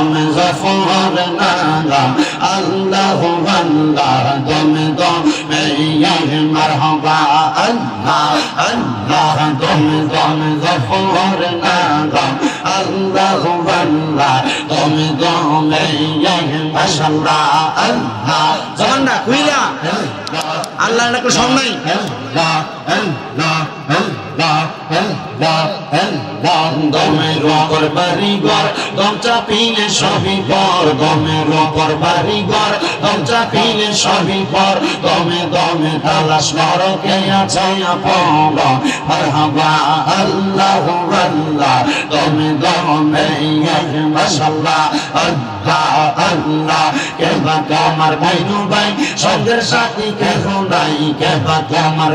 দম জফর নাম আল্লাহ আল্লাহ, দম দম মারহাবা, আল্লাহ আল্লাহ, দম দম জফর নাম আল্লাহ আল্লাহ, দম দম মাশাআল্লাহ আল্লাহ জবান না খুইলা আল্লাহ না কোনো সং নাই আল্লাহ আল্লাহ আল্লাহ আল্লাহ আল্লাহ দমের ওপর বাড়িঘর, দম চাপিলে সবই পর দম পর দমে তালাশ নরকে আছে আপন, মারহাবা আল্লাহ আল্লাহ বাকা ভাইনু ভাই, সঙ্গের সাথী কেহ নাই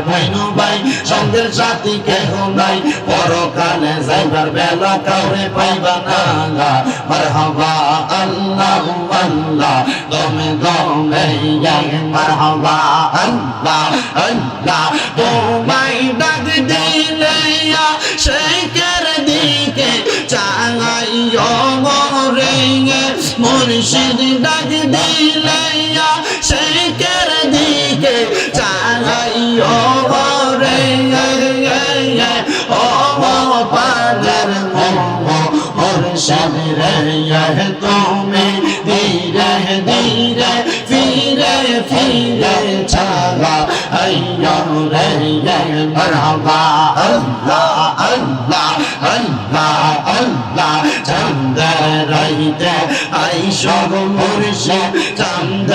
ভাইনু ভাই, সঙ্গের সাথী কেহ নাই, পরকালে যাইবার বেলা কাউরে পাইবা না মারহাবা আল্লাহ আল্লাহ। দমে দমে মারহাবা আল্লাহ আল্লাহ। তোমায় ডাক দিলে শেখের দিকে চাঙাইয় মরে মুর্শিদ ডাক দিলে আইয়ো রে মারহাবা আল্লাহ আল্লাহ আল্লাহ আল্লাহ চন্দ রাইতে আইশো মুর্শিদ চন্দ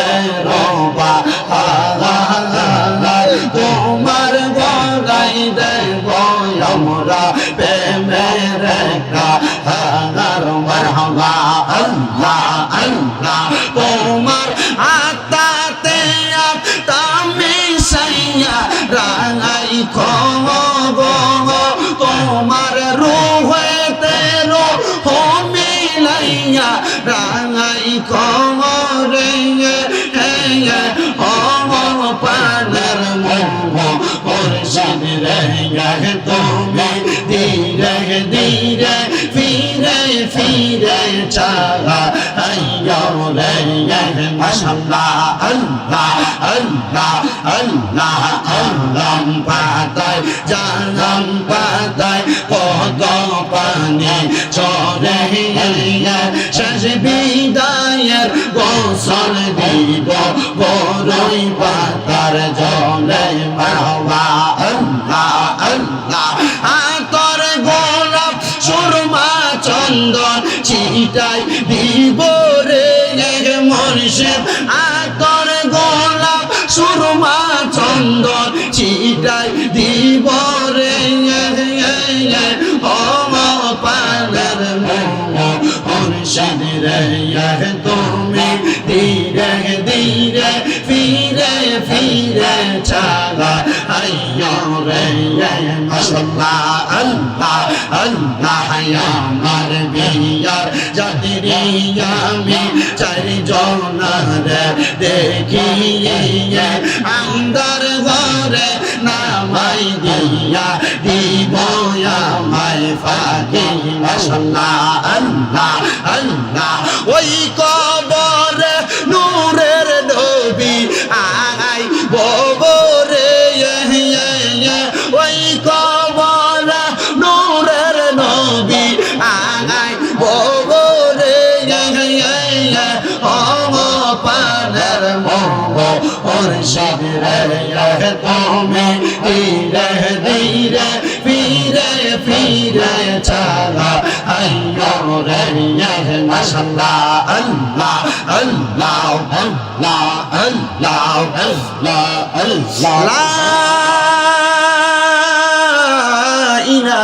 রে মাশাআল্লাহ আল্লাহ আল্লাহ আল্লাহ আল্লাহ পাতায় জানাম পাতায় কত পানি চলে পাতার জলে মারবা মর্ষেদ রে তুমি। ধীরে ধীরে, ফিরে ফিরে চালা। আইয়ো রে মাশাআল্লাহ আল্লাহ আল্লাহ আমার বিয়ার জাতিরি আমি চারি জনার দেখিয়ে আন্দার ঘরে নামাই দিয়া দিব আমায় ফাঁকি মাশাআল্লাহ আল্লাহ আল্লাহ ওই কবরে মোহ ওর শিবরে তুমি ধীরে ধীরে ফিরে ফিরে চালা। আইয়ো রে মাশাআল্লাহ আল্লাহ আল্লাহ আল্লাহ আল্লাহ আল্লাহ আল্লাহ। লা ইলাহা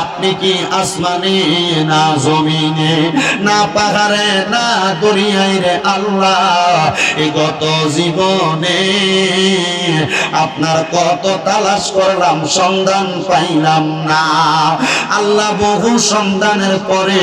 আপনি কি আসমানে না জমিনে, না পাহাড়ে, না দরিয়ায় রে আল্লাহ? এই গত জীবনে আপনার কত তালাশ করলাম, সন্ধান পাইলাম না। আল্লাহ বহু সন্ধানের পরে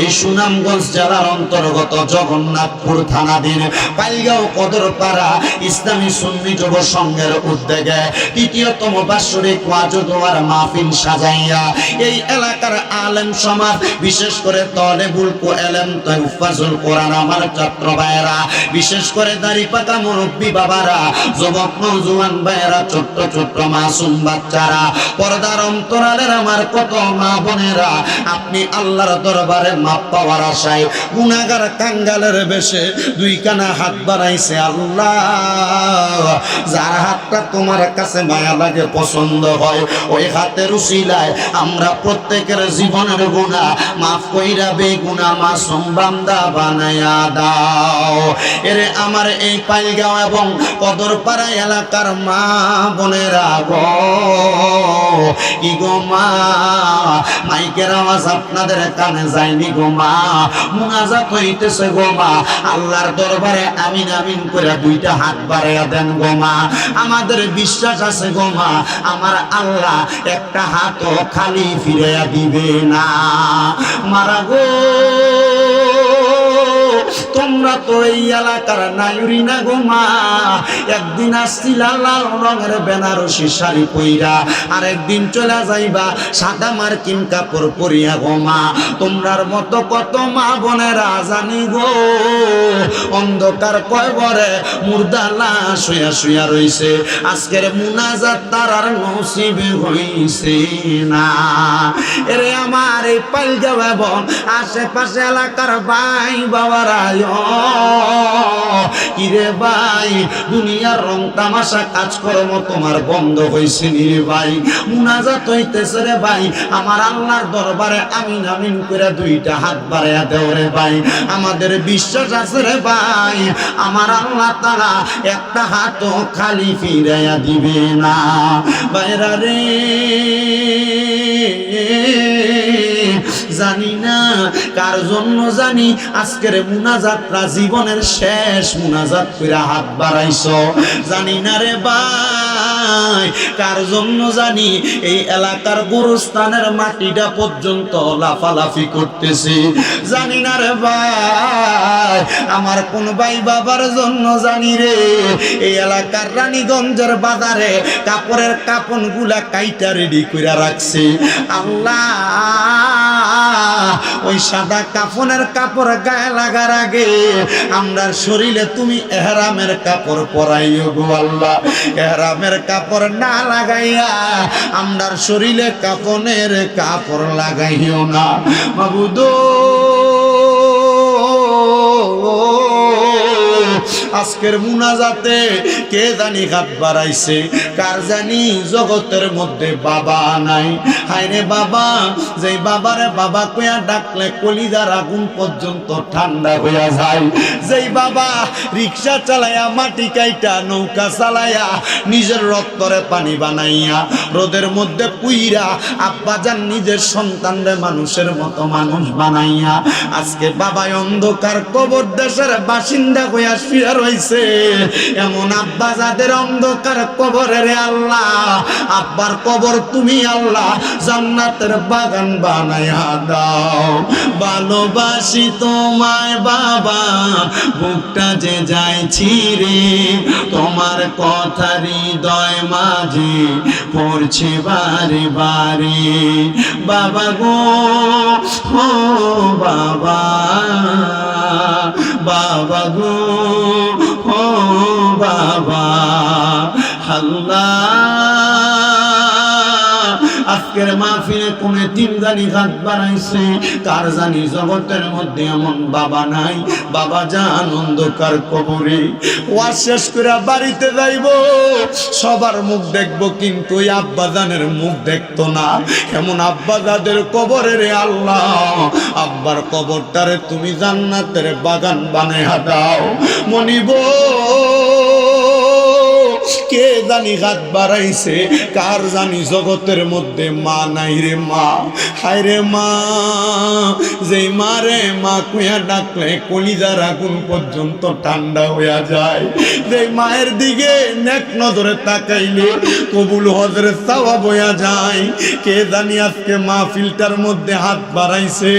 এই সুনামগঞ্জ জেলার অন্তর্গত জগন্নাথপুর থানাধীন পাইলগাঁও কদরপাড়া ইসলামী সুন্নি যুব সংঘের উদ্যোগে তৃতীয়তম বাৎসরিক ওয়াজুদোয়ার মাহফিল সাজাইয়া এই এলাকার আলেম সমাজ, বিশেষ করে তলেবুল কো এলেম তৌফাজুল কোরআন, আমার ছাত্র ভাইয়েরা, বিশেষ করে দাড়ি পাকা মুরব্বী বাবারা, যুবক নৌজওয়ান ভাইয়েরা, ছোট্ট ছোট্ট মাসুম বাচ্চারা, পর্দার অন্তরালের আমার কত মা বোনেরা, আপনি আল্লাহর দরবারে মাপ পাওয়ার আশায় গুনাগার কাঙ্গালের বেশে দুই কানা হাত বাড়াইছে আল্লাহ। যার হাতটা তোমার কাছে মায়া লাগে, পছন্দ হয়, ওই হাতের উশিলায় আমরা প্রত্যেকের জীবনের গুণা মাফ কইরা বেগুনা মাসুম বান্দা বানায়া দাও। এরে আমার এই পাইলগাঁও এবং কদরপাড়া এলাকার মা বোনেরা গো, কি গো মা? মাইকের আওয়াজ আপনাদের কানে যায়নি গো মা। মুনাজাত হইতেছে গো মা। আল্লাহর দরবারে আমিন আমিন করে দুইটা হাত বাড়াইয়া দেন গো মা। আমাদের বিশ্বাস আছে গো মা, আমার আল্লাহ একটা হাতও খালি ফিরাইয়া দিবে না। মারা গো। তোমরা তো এই এলাকার নায়ুরি না গো মা। একদিন আসছিলা লাল রঙের বেনারসি শাড়ি পইরা আর একদিন চলে যাইবা সাদা মার্কিন কাপড় পরিয়া গো মা। তোমরার মতো কত মা বোনেরা জানি গো। অন্ধকার কয়বরে মুর্দা লাশ শুয়া শুয়া রইছে। আজকের তার আর নসিবে হইছে না। এরে আমার এই পাইলগাঁও এবং আশেপাশে এলাকার ভাই বাবারা কিরে ভাই, দুনিয়ার রং তামাশা কাজকর্ম তোমার বন্ধ হয়েছে নি রে ভাই। মুনাজাত হইতেছে রে ভাই, আমার আল্লাহর দরবারে আমিন আমিন করে দুইটা হাত বাড়াইয়া দেও রে ভাই। আমাদের বিশ্বাস আছে রে ভাই, আমার আল্লাহ তারা একটা হাতও খালি ফিরাইয়া দিবে না। বাইরা রে জানি না, কার জন্য জানি, আজকের মুনাজাতরা জীবনের শেষ মুনাজাত হাত বাড়াইছ। জানি না রে ভাই কার জন্য জানি এই এলাকার গুরুস্থানের মাটিটা পর্যন্ত লাফালাফি করতেছি। জানি না রে ভাই, আমার কোন ভাই বাবার জন্য জানি রে। এই এলাকার রানীগঞ্জের বাজারে কাপড়ের কাপনগুলা কাইটা রেডি করে রাখছে। আল্লাহ, ওই সাদা কাফনের কাপড় গায়ে লাগার আগে আমরার শরীরে তুমি এহরামের কাপড় পরাইও গো আল্লাহ। এহরামের কাপড় না লাগাইয়া আমরার শরীরে কাপনের কাপড় লাগাইও না। বাবুদো আজকের মুনাজাতে কে জানি হাত বাড়াইছে? কার জানি জগতের মধ্যে বাবা নাই? হায়রে বাবা, যেই বাবারে বাবা কইয়া ডাকলে কলিজার আগুন পর্যন্ত ঠান্ডা হইয়া যায়। যেই বাবা রিক্সা চালাইয়া মাটি কাইটা নৌকা চালাইয়া নিজের রক্তরে পানি বানাইয়া, রোদের মধ্যে পুইরা আব্বা যান নিজের সন্তানরে মানুষের মতো মানুষ বানাইয়া, আজকে বাবাই অন্ধকার কবর দেশের বাসিন্দা হইয়া শুয়ে রইছে এমন আব্বা যাদের অন্ধকার কবরে রে আল্লাহ, আব্বার কবর তুমি আল্লাহ, জান্নাতের বাগান বানাইয়া দাও। ভালোবাসি তোমায় বাবা, বুকটা যে যাইছি রে, তোমার কথা হৃদয় মাঝে পড়ছে বারে বারে। বাবা গো, ও বাবা। বাবা গো ও বাবা আল্লাহ আজকের মাহফিলে কোনে তিন জানি হাত বাড়াইছে? কার জানি জগতের মধ্যে এমন বাবা নাই? বাবা যান অন্ধকার কবরে। ওয়াজ শেষ করে বাড়িতে যাইব। সবার মুখ দেখব, কিন্তু ওই আব্বাজানের মুখ দেখতো না। এমন আব্বাজাদের কবরে রে আল্লাহ। আব্বার কবরটারে তুমি জান্নাতের বাগান বানাইয়া দাও মনিব কে জানি হাত বাড়াইছে? কার জানি জগতের মধ্যে মা নাই রে মা? হায় রে মা, যেই মা রে মা কুয়া ডাকলে কলিজার আগুন পর্যন্ত ঠান্ডা হইয়া যায়। যেই মায়ের দিকে নেক নজরে তাকাইলে কবুল হজরে চাওয়া বয়া যায়। কে জানি আজকে মা ফিল্টার মধ্যে হাত বাড়াইছে?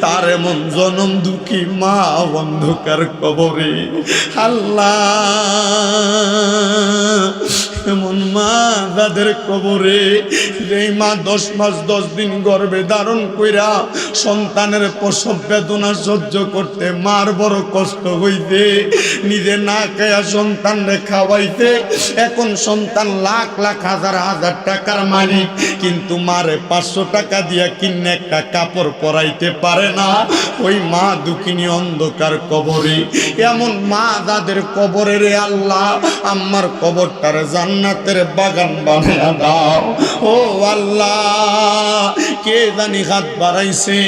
তার এমন জনম দুঃখী মা অন্ধকার কবরে। আল্লাহ এমন মা যাদের কবরে যেই মা দশ মাস দশ দিন গর্বে ধারণ কইরা সন্তানের প্রসব বেদনা সহ্য করতে মার বড় কষ্ট হইতে নিজে না খায়া সন্তানরে খাওয়াইতে, এখন সন্তান লাখ লাখ হাজার হাজার টাকার মালিক, কিন্তু মারে পাঁচশো টাকা দিয়া কিনে একটা কাপড় পরাইতে পারে না। ওই মা দুঃখিনী অন্ধকার কবরে, এমন মা যাদের কবরে রে আল্লাহ, আমার কবরটার জান্নাতের বাগান বানিয়ে দাও। ও আল্লাহ, কে জানি হাত বাড়াইছে?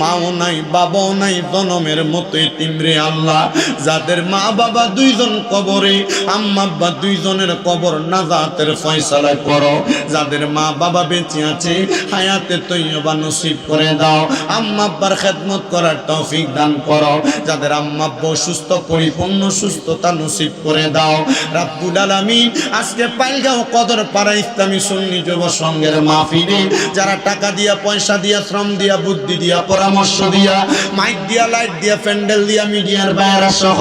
মাও নাই, বাবাও নাই, জনমের মতোই তিমরে আল্লাহ। যাদের মা বাবা দুইজন কবরে, আম্মা আব্বা দুইজনের কবর নাজাতের ফয়সালা করো যাদের মা বাবা বেঁচে আছে, হায়াতে তৈবা নসিব করে দাও। আম্মা আব্বার খেদমত করার তৌফিক দান করো। যাদের আম্মা আব্বা অসুস্থ, পরিপূর্ণ সুস্থতা নসিব করে দাও। রাব্বুল আলামিন, আজকে পাইলগাঁও কদর পাড়া ইসলামী সুন্নি যুব সংঘের মাহফিলে যারা টাকা দিয়া, পয়সা দিয়া, শ্রম দিয়া, বুদ্ধি দিয়া, পরামর্শ দিয়া মাইক দিয়া লাইট দিয়া, প্যান্ডেল দিয়া, মিডিয়ার বাইরা সহ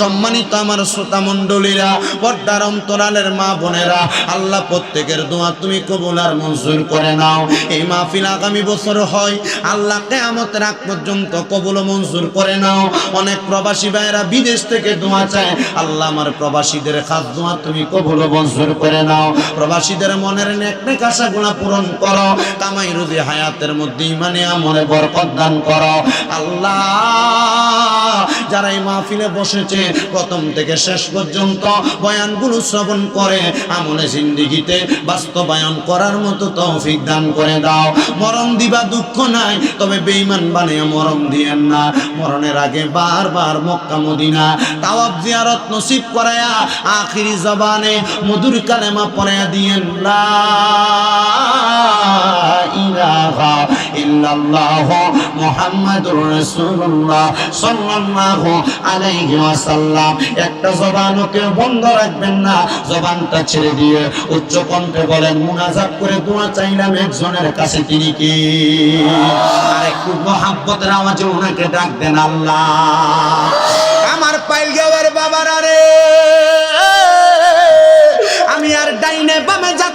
সম্মানিত আমার শ্রোতা মণ্ডলীরা, পর্দার অন্তরালের মা বোনেরা, আল্লাহ প্রত্যেকের দোয়া তুমি কবুল আর মঞ্জুর করে নাও। এই মাহফিল আগামী বছর হয়, আল্লাহ কেয়ামত রাখ পর্যন্ত কবুল মঞ্জুর করে নাও। অনেক প্রবাসী ভাইরা বিদেশ থেকে দোয়া চায়, আল্লাহ আমার প্রবাসীদের খাস দোয়া তুমি কবুল মঞ্জুর করে নাও। প্রবাসীদের মনের নেক নেক আশাগুলা পূরণ করো, কামাই রুজি হায়াতের মধ্যে ইমানে আমলে বরকত দান করো। আল্লাহ, যারা এই মাহফিলে বসেছে, প্রথম থেকে শেষ পর্যন্ত বয়ানগুলো শ্রবণ করে, আমলে জিন্দিগিতে বাস্তবায়ন করার মতো তৌফিক দান করে দাও। মরণ দিবা দুঃখ নাই, তবে বেঈমান বানিয়ে মরণ দিয়েন না। মরণের আগে বারবার মক্কা, মদিনা তাওয়াব জিয়ারত নসিব করায়া আখিরি জবানে মধুর কালেমা পড়ায়া দিয়েন লা ইলাহা ইল্লাল্লাহ মুহাম্মাদুর রাসূলুল্লাহ সাল্লাল্লাহু আলাইহি ওয়াসাল্লাম। একটা জবানও কেউ বন্ধ রাখবেন না, জবানটা ছেড়ে দিয়ে উচ্চ কণ্ঠে বলেন, মুনাজাত করে দোয়া চাইলাম একজনের কাছে, তিনি কি? আর একটু মহাব্বতের আওয়াজে ওনাকে ডাক আল্লাহ। আমার পাইলগাঁওয়ের বাবারা রে, আমি আর ডাইনে বামে যাচ্ছি